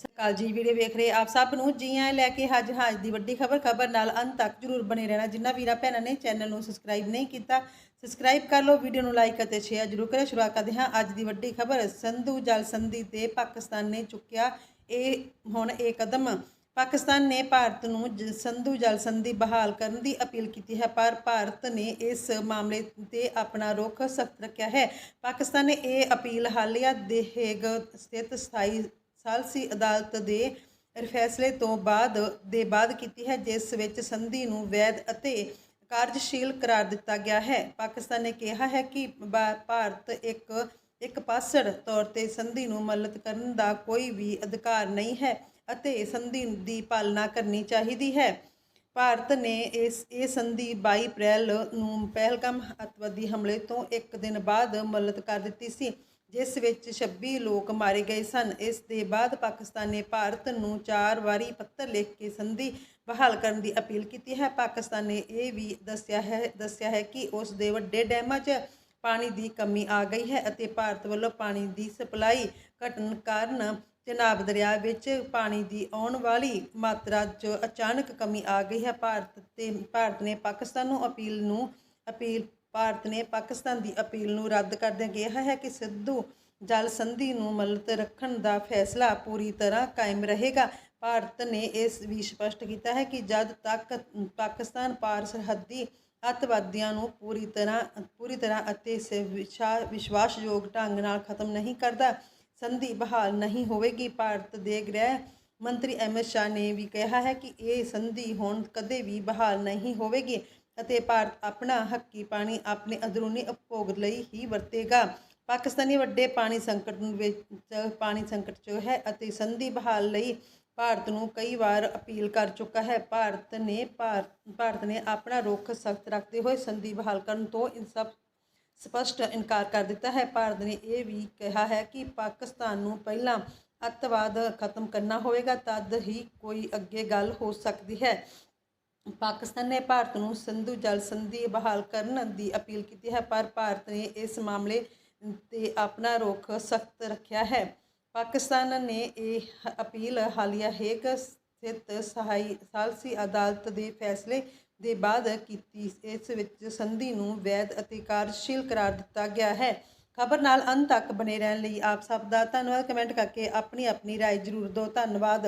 ਸਰਕਾਲ ਜੀ ਵੀਡੀਓ ਵੇਖ ਰਹੇ ਆਪ ਸਭ ਨੂੰ, ਜੀ ਆਇਆਂ ਲੈ ਕੇ ਅੱਜ ਹਾਜ਼ ਦੀ ਵੱਡੀ ਖਬਰ ਖਬਰ ਨਾਲ ਅੰਤ ਤੱਕ ਜਰੂਰ ਬਣੇ ਰਹਿਣਾ। ਜਿੰਨਾ ਵੀਰਾ ਭੈਣਾਂ ਨੇ ਚੈਨਲ ਨੂੰ ਸਬਸਕ੍ਰਾਈਬ ਨਹੀਂ ਕੀਤਾ ਸਬਸਕ੍ਰਾਈਬ ਕਰ ਲਓ ਵੀਡੀਓ ਨੂੰ ਲਾਈਕ ਅਤੇ ਸ਼ੇਅਰ ਜਰੂਰ ਕਰੇ ਸ਼ੁਰੂਆਤ ਕਰਦੇ ਹਾਂ ਅੱਜ ਦੀ ਵੱਡੀ ਖਬਰ। ਸੰਧੂ ਜਲ ਸੰਧੀ ਤੇ ਪਾਕਿਸਤਾਨ ਨੇ ਚੁੱਕਿਆ ਇਹ ਹੁਣ ਇਹ ਕਦਮ। ਪਾਕਿਸਤਾਨ ਨੇ ਭਾਰਤ ਨੂੰ ਜ- ਸੰਧੂ ਜਲ ਸੰਧੀ ਬਹਾਲ ਕਰਨ ਦੀ ਅਪੀਲ ਕੀਤੀ ਹੈ, ਪਰ ਭਾਰਤ ਨੇ ਇਸ ਮਾਮਲੇ ਤੇ ਆਪਣਾ ਰੁਖ ਸਖਤ ਰੱਖਿਆ ਹੈ। ਪਾਕਿਸਤਾਨ ਨੇ ਇਹ ਅਪੀਲ ਹਾਲੀਆ ਦੇ ਹੇਗ ਸਥਿਤ ਸਥਾਈ ਸਾਲਸੀ ਅਦਾਲਤ ਦੇ ਫੈਸਲੇ ਤੋਂ ਬਾਅਦ ਦੇ ਬਾਅਦ ਕੀਤੀ ਹੈ, ਜਿਸ ਵਿੱਚ ਸੰਧੀ ਨੂੰ ਵੈਧ ਅਤੇ ਕਾਰਜਸ਼ੀਲ ਕਰਾਰ ਦਿੱਤਾ ਗਿਆ ਹੈ। ਪਾਕਿਸਤਾਨ ਨੇ ਕਿਹਾ ਹੈ ਕਿ ਭਾ- ਭਾਰਤ ਇੱਕ ਇੱਕ ਪਾਸੜ ਤੌਰ ਤੇ ਸੰਧੀ ਨੂੰ ਮਲਤ ਕਰਨ ਦਾ ਕੋਈ ਵੀ ਅਧਿਕਾਰ ਨਹੀਂ ਹੈ ਅਤੇ ਸੰਧੀ ਦੀ ਪਾਲਣਾ ਕਰਨੀ ਚਾਹੀਦੀ ਹੈ। ਭਾਰਤ ਨੇ ਇਸ, ਇਹ ਸੰਧੀ 22 ਅਪ੍ਰੈਲ ਨੂੰ ਪਹਿਲਗਾਮ ਅੱਤਵਾਦੀ ਹਮਲੇ ਤੋਂ ਇੱਕ ਦਿਨ ਬਾਅਦ ਮਲਤ ਕਰ ਦਿੱਤੀ ਸੀ। ਜਿਸ ਵਿੱਚ 26 ਲੋਕ ਮਾਰੇ ਗਏ ਸਨ। ਇਸ ਦੇ ਬਾਅਦ ਪਾਕਿਸਤਾਨ ਨੇ ਭਾਰਤ ਨੂੰ ਚਾਰ ਵਾਰੀ ਪੱਤਰ ਲਿਖ ਕੇ ਸੰਧੀ ਬਹਾਲ ਕਰਨ ਦੀ ਅਪੀਲ ਕੀਤੀ ਹੈ। ਪਾਕਿਸਤਾਨ ਨੇ ਇਹ ਵੀ ਦੱਸਿਆ ਹੈ ਦੱਸਿਆ ਹੈ ਕਿ ਉਸ ਦੇ ਵੱਡੇ ਡੈਮਾਂ 'ਚ ਪਾਣੀ ਦੀ ਕਮੀ ਆ ਗਈ ਹੈ ਅਤੇ ਭਾਰਤ ਵੱਲੋਂ ਪਾਣੀ ਦੀ ਸਪਲਾਈ ਘਟਣ ਕਾਰਨ ਚਨਾਬ ਦਰਿਆ ਵਿੱਚ ਪਾਣੀ ਦੀ ਆਉਣ ਵਾਲੀ ਮਾਤਰਾ 'ਚ ਅਚਾਨਕ ਕਮੀ ਆ ਗਈ ਹੈ। ਭਾਰਤ ਤੇ, ਭਾਰਤ ਨੇ ਪਾਕਿਸਤਾਨ ਨੂੰ ਅਪੀਲ ਨੂੰ ਅਪੀਲ ਭਾਰਤ ਨੇ ਪਾਕਿਸਤਾਨ ਦੀ ਅਪੀਲ ਨੂੰ ਰੱਦ ਕਰਦਿਆਂ ਕਿਹਾ ਹੈ ਕਿ ਸਿੱਧੂ ਜਲ ਸੰਧੀ ਨੂੰ ਮਲਤ ਰੱਖਣ ਦਾ ਫੈਸਲਾ ਪੂਰੀ ਤਰ੍ਹਾਂ ਕਾਇਮ ਰਹੇਗਾ। ਭਾਰਤ ਨੇ ਇਸ ਵੀ ਸਪਸ਼ਟ ਕੀਤਾ ਹੈ ਕਿ ਜਦ ਤੱਕ ਪਾਕਿਸਤਾਨ ਪਾਰ ਸਰਹੱਦੀ ਅੱਤਵਾਦੀਆਂ ਨੂੰ ਪੂਰੀ ਤਰ੍ਹਾਂ ਪੂਰੀ ਤਰ੍ਹਾਂ ਅਤੇ ਸ- ਵਿਸ਼ਾ- ਵਿਸ਼ਵਾਸਯੋਗ ਢੰਗ ਨਾਲ ਖਤਮ ਨਹੀਂ ਕਰਦਾ, ਸੰਧੀ ਬਹਾਲ ਨਹੀਂ ਹੋਵੇਗੀ। ਭਾਰਤ ਦੇ ਗ੍ਰਹਿ ਮੰਤਰੀ ਅਮਿਤ ਸ਼ਾਹ ਨੇ ਵੀ ਕਿਹਾ ਹੈ ਕਿ ਇਹ ਸੰਧੀ ਹੁਣ ਕਦੇ ਵੀ ਬਹਾਲ ਨਹੀਂ ਹੋਵੇਗੀ। ਅਤੇ ਭਾਰਤ ਆਪਣਾ ਹੱਕੀ ਪਾਣੀ ਆਪਣੇ ਅੰਦਰੂਨੀ ਉਪਭੋਗ ਲਈ ਹੀ ਵਰਤੇਗਾ। ਪਾਕਿਸਤਾਨੀ ਵੱਡੇ ਪਾਣੀ ਸੰਕਟ ਨੂੰ ਵਿੱਚ, ਪਾਣੀ ਸੰਕਟ 'ਚ ਹੈ ਅਤੇ ਸੰਧੀ ਬਹਾਲ ਲਈ ਭਾਰਤ ਨੂੰ ਕਈ ਵਾਰ ਅਪੀਲ ਕਰ ਚੁੱਕਾ ਹੈ। ਭਾਰਤ ਨੇ, ਭਾਰ- ਭਾਰਤ ਨੇ ਆਪਣਾ ਰੁਖ ਸਖਤ ਰੱਖਦੇ ਹੋਏ ਸੰਧੀ ਬਹਾਲ ਕਰਨ ਤੋਂ ਇਨਸਫ ਸਪਸ਼ਟ ਇਨਕਾਰ ਕਰ ਦਿੱਤਾ ਹੈ। ਭਾਰਤ ਨੇ ਇਹ ਵੀ ਕਿਹਾ ਹੈ ਕਿ ਪਾਕਿਸਤਾਨ ਨੂੰ ਪਹਿਲਾਂ ਅੱਤਵਾਦ ਖਤਮ ਕਰਨਾ ਹੋਵੇਗਾ, ਤਦ ਹੀ ਕੋਈ ਅੱਗੇ ਗੱਲ ਹੋ ਸਕਦੀ ਹੈ। ਪਾਕਿਸਤਾਨ ਨੇ ਭਾਰਤ ਨੂੰ ਸਿੰਧੂ ਜਲ ਸੰਧੀ ਬਹਾਲ ਕਰਨ ਦੀ ਅਪੀਲ ਕੀਤੀ ਹੈ ਪਰ ਭਾਰਤ ਨੇ ਇਸ ਮਾਮਲੇ ਤੇ ਆਪਣਾ ਰੁਖ ਸਖਤ ਰੱਖਿਆ ਹੈ ਪਾਕਿਸਤਾਨ ਨੇ ਇਹ ਅਪੀਲ ਹਾਲੀਆ ਹੇਗ ਸਥਿਤ ਸਹਾਈ ਸਾਲਸੀ ਅਦਾਲਤ ਦੇ ਫੈਸਲੇ ਦੇ ਬਾਅਦ ਕੀਤੀ ਇਸ ਵਿੱਚ ਸੰਧੀ ਨੂੰ ਵੈਧ ਅਤੇ ਕਾਰਜਸ਼ੀਲ ਕਰਾਰ ਦਿੱਤਾ ਗਿਆ ਹੈ ਖਬਰ ਨਾਲ ਅੰਤ ਤੱਕ ਬਨੇ ਰਹਿਣ ਲਈ ਆਪ ਸਭ ਦਾ ਧੰਨਵਾਦ ਕਮੈਂਟ ਕਰਕੇ ਆਪਣੀ ਆਪਣੀ رائے ਜ਼ਰੂਰ ਦਿਓ ਧੰਨਵਾਦ